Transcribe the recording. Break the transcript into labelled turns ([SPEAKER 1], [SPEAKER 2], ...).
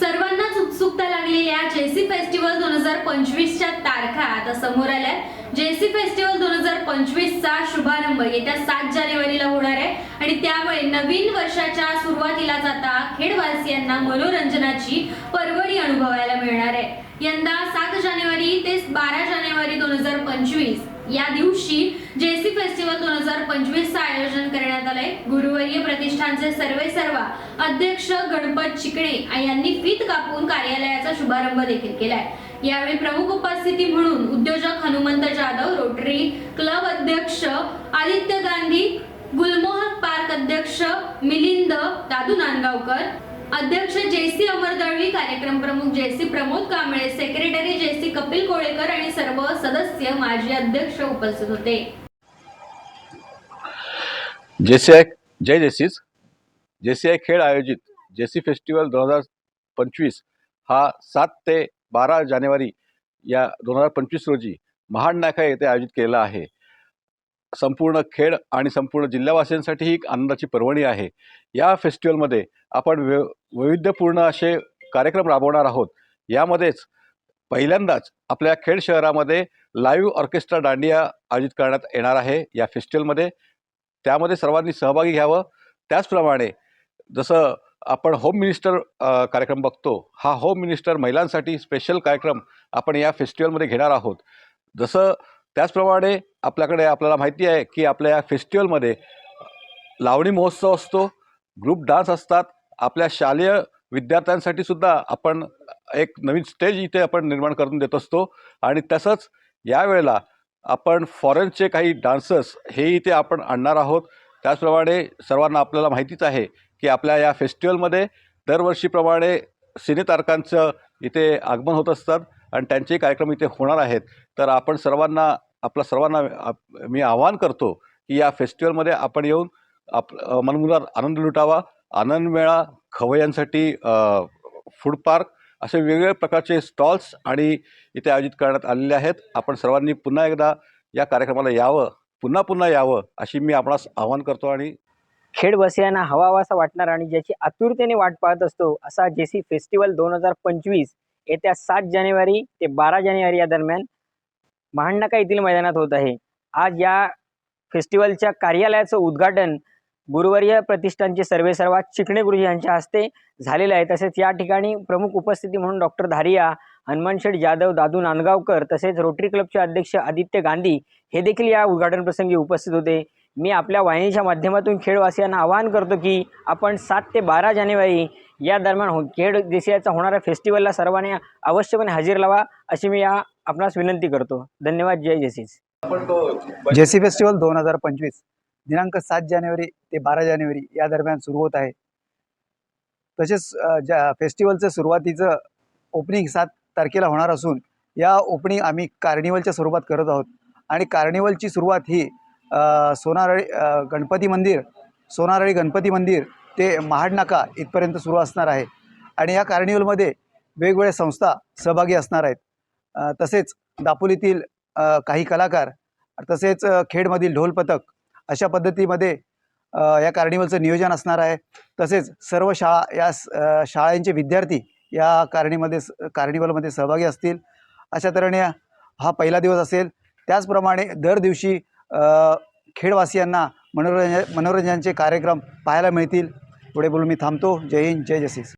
[SPEAKER 1] सर्वांनाच उत्सुकता लागलेल्या जेसी फेस्टिवल दोन हजार पंचवीसच्या तारखा. आता समोर आल्या. जेसी फेस्टिवल दोन हजार पंचवीसचा शुभारंभ येत्या सात जानेवारीला होणार आहे. आणि त्यामुळे नवीन वर्षाच्या सुरुवातीला जाता खेडवासियांना मनोरंजनाची परवडी अनुभवायला मिळणार आहे. यंदा सात जानेवारी ते बारा जानेवारी दोन हजार पंचवीस. या दिवशी जेसी फेस्टिवल दोन हजार पंचवीस चं आयोजन करण्यात आलंय. गुरुवर्य प्रतिष्ठानचे सर्वे सर्वा अध्यक्ष गणपत चिकणे यांनी फीत कापून कार्यालयाचा शुभारंभ देखील केलाय. यावेळी प्रमुख उपस्थिती म्हणून उद्योजक हनुमंत जाधव रोटरी क्लब अध्यक्ष आदित्य गांधी गुलमोहर पार्क अध्यक्ष मिलिंद दादू नांदगावकर अध्यक्ष जे अमर दळवी कार्यक्रम प्रमुख JC Pramod Kamble secretary JC Kapil Kolekar आणि सर्व सदस्य माजी अध्यक्ष उपस्थित होते.
[SPEAKER 2] जेसीआय जय जेसीस जेसीआय खेळ आयोजित. जेसी फेस्टिवल दोन हजार पंचवीस हा सात ते बारा जानेवारी या दोन हजार पंचवीस रोजी महाड नाका येथे आयोजित केलेला आहे. संपूर्ण खेड आणि संपूर्ण जिल्हावासियांसाठी ही एक आनंदाची पर्वणी आहे. या फेस्टिवलमध्ये आपण वै वैविध्यपूर्ण असे कार्यक्रम राबवणार आहोत. यामध्येच पहिल्यांदाच आपल्या खेड शहरामध्ये लाईव्ह ऑर्केस्ट्रा दांडिया आयोजित करण्यात येणार आहे. या फेस्टिवलमध्ये त्यामध्ये सर्वांनी सहभागी घ्यावं. त्याचप्रमाणे जसं आपण होम मिनिस्टर कार्यक्रम बघतो हा होम मिनिस्टर महिलांसाठी स्पेशल कार्यक्रम आपण या फेस्टिवलमध्ये घेणार आहोत. जसं त्याचप्रमाणे आपल्याकडे आपल्याला माहिती आहे की आपल्या या फेस्टिवलमध्ये लावणी महोत्सव असतो ग्रुप डान्स असतात आपल्या शालेय विद्यार्थ्यांसाठी सुद्धा आपण एक नवीन स्टेज इथे आपण निर्माण करून देत असतो. आणि तसंच यावेळेला आपण फॉरेनचे काही डान्सर्स हे इथे आपण आणणार आहोत. त्याचप्रमाणे सर्वांना आपल्याला माहितीच आहे की आपल्या या फेस्टिवलमध्ये दरवर्षीप्रमाणे सिनेतारकांचं इथे आगमन होत असतात. आणि त्यांचे कार्यक्रम इथे होणार आहेत. तर आपण सर्वांना आपला सर्वांना मी आवाहन करतो की या फेस्टिवलमध्ये आपण येऊन आप मनमुरात आनंद लुटावा. आनंद मेळा खवय्यांसाठी फूड पार्क असे वेगवेगळ्या प्रकारचे स्टॉल्स आणि इथे आयोजित करण्यात आलेले आहेत. आपण सर्वांनी पुन्हा एकदा या कार्यक्रमाला यावं पुन्हा पुन्हा यावं अशी मी आपणास आवाहन करतो आणि
[SPEAKER 3] खेडवासियांना हवाहवासा वाटणार आणि ज्याची आतुरतेने वाट पाहत असतो असा जेसी फेस्टिवल दोन हजार पंचवीस येत्या सात जानेवारी ते बारा जानेवारी या दरम्यान महाडनाका येथील मैदानात होत आहे. आज या फेस्टिवलच्या कार्यालयाचं उद्घाटन गुरुवर्य प्रतिष्ठानचे सर्वेसर्वा चिकणे गुरुजी यांच्या हस्ते झालेलं आहे. तसेच या ठिकाणी प्रमुख उपस्थिती म्हणून डॉक्टर धारिया हनुमान शेठ जाधव दादू नांदगावकर तसेच रोटरी क्लबचे अध्यक्ष आदित्य गांधी हे देखील या उद्घाटन प्रसंगी उपस्थित होते. मी आपल्या वाहिनीच्या माध्यमातून खेडवासियांना आवाहन करतो की आपण सात ते बारा जानेवारी या दरम्यान हो खेड देशाचा होणाऱ्या फेस्टिवलला सर्वांनी अवश्यपणे हजेर लावा अशी मी या आपणास विनंती करतो. धन्यवाद जय जेसीस
[SPEAKER 2] आपण तो
[SPEAKER 4] जेसी फेस्टिवल दोन हजार पंचवीस दिनांक सात जानेवारी ते बारा जानेवारी या दरम्यान सुरू होत आहे. तसेच ज्या फेस्टिवलचं सुरुवातीचं ओपनिंग सात तारखेला होणार असून या ओपनिंग आम्ही कार्निवलच्या स्वरूपात करत आहोत. आणि कार्निवलची सुरुवात ही सोनारळी गणपती मंदिर सोनारळी गणपती मंदिर ते महाडनाका इथपर्यंत सुरू असणार आहे. आणि या कार्निवलमध्ये वेगवेगळ्या संस्था सहभागी असणार आहेत. तसेच दापोलीतील काही कलाकार तसेच खेडमधील ढोल पथक अशा पद्धतीमध्ये या कार्निवलचं नियोजन असणार आहे. तसेच सर्व शाळा या स- शाळांचे विद्यार्थी या कार्निमध्ये स- कार्निवलमध्ये सहभागी असतील. अशा तऱ्हेने हा पहिला दिवस असेल. त्याचप्रमाणे दर दिवशी खेडवासियांना मनोरंजन मनोरंजनाचे कार्यक्रम पाहायला मिळतील. पुढे बोलून मी थांबतो. जय हिंद जय जसीस